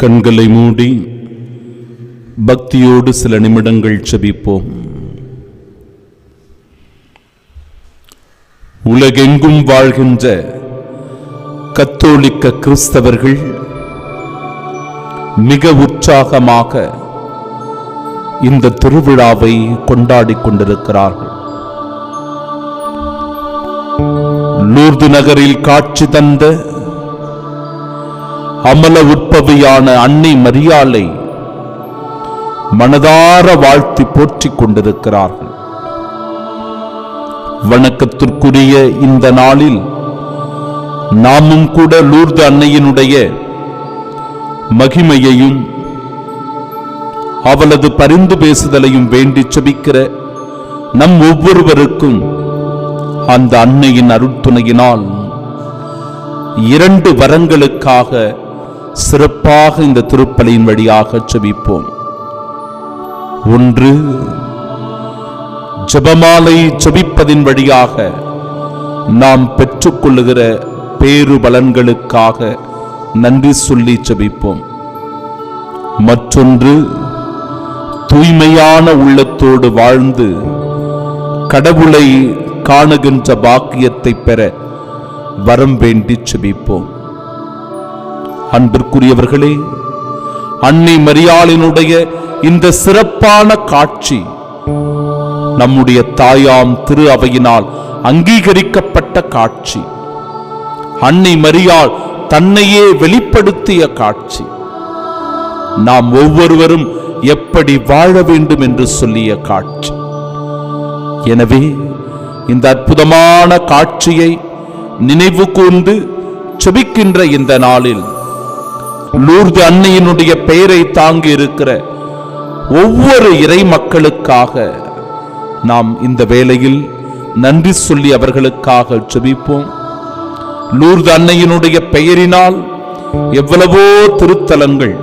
கண்களை மூடி பக்தியோடு சில நிமிடங்கள் செபிப்போம். உலகெங்கும் வாழ்கின்ற கத்தோலிக்க கிறிஸ்தவர்கள் மிக உற்சாகமாக இந்த திருவிழாவை கொண்டாடிக் கொண்டிருக்கிறார்கள். லூர்து நகரில் காட்சி தந்த அமல உற்பவியான அன்னை மரியாளை மனதார வாழ்த்தி போற்றிக் கொண்டிருக்கிறார்கள். வணக்கத்திற்குரிய இந்த நாளில் நாமும் கூட லூர்து அன்னையினுடைய மகிமையையும் அவளது பரிந்து பேசுதலையும் வேண்டி செபிக்கிற நம் ஒவ்வொருவருக்கும் அந்த அன்னையின் அருட்துணையினால் இரண்டு வரங்களுக்காக சிறப்பாக இந்த திருப்பலியின் வழியாக செபிப்போம். ஒன்று ஜெபமாலை செபிப்பதின் வழியாக நாம் பெற்றுக்கொள்ளுகிற பேரு பலன்களுக்காக நன்றி சொல்லி செபிப்போம். மற்றொன்று தூய்மையான உள்ளத்தோடு வாழ்ந்து கடவுளை காணுகின்ற பாக்கியத்தை பெற வரம் வேண்டி செபிப்போம். அன்பிற்குரியவர்களே அன்னை மரியாளினுடைய இந்த சிறப்பான காட்சி நம்முடைய தாயாம் திரு அவையினால் அங்கீகரிக்கப்பட்ட காட்சி. அன்னை மரியாள் தன்னையே வெளிப்படுத்திய காட்சி. நாம் ஒவ்வொருவரும் எப்படி வாழ வேண்டும் என்று சொல்லிய காட்சி. எனவே இந்த அற்புதமான காட்சியை நினைவு கூர்ந்து செபிக்கின்ற இந்த நாளில் லூர்து அன்னையினுடைய பெயரை தாங்கி இருக்கிற ஒவ்வொரு இறை மக்களுக்காக நாம் இந்த வேளையில் நன்றி சொல்லி அவர்களுக்காக ஜெபிப்போம். லூர்து அன்னையினுடைய பெயரினால் எவ்வளவோ திருத்தலங்கள்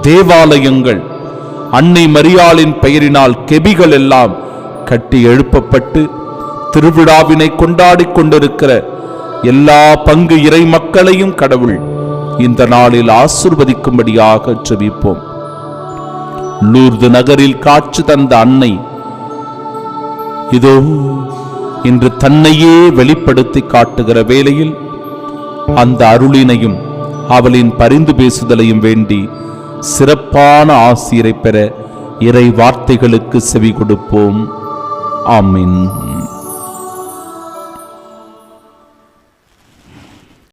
தேவாலயங்கள் அன்னை மரியாளின் பெயரினால் கெபிகள் எல்லாம் கட்டி எழுப்பப்பட்டு திருவிழாவினை கொண்டாடிக் கொண்டிருக்கிற எல்லா பங்கு இறை மக்களையும் கடவுள் இந்த நாளில் ஆசிர்வதிக்கும்படியாக செபிப்போம் லூர்து நகரில் காட்சி தந்த அன்னை இதோ இன்று தன்னையே வெளிப்படுத்தி காட்டுகிற வேளையில் அந்த அருளினையும் அவளின் பரிந்து பேசுதலையும் வேண்டி சிறப்பான ஆசிரியரை பெற இறை வார்த்தைகளுக்கு செவி கொடுப்போம். ஆமீன்.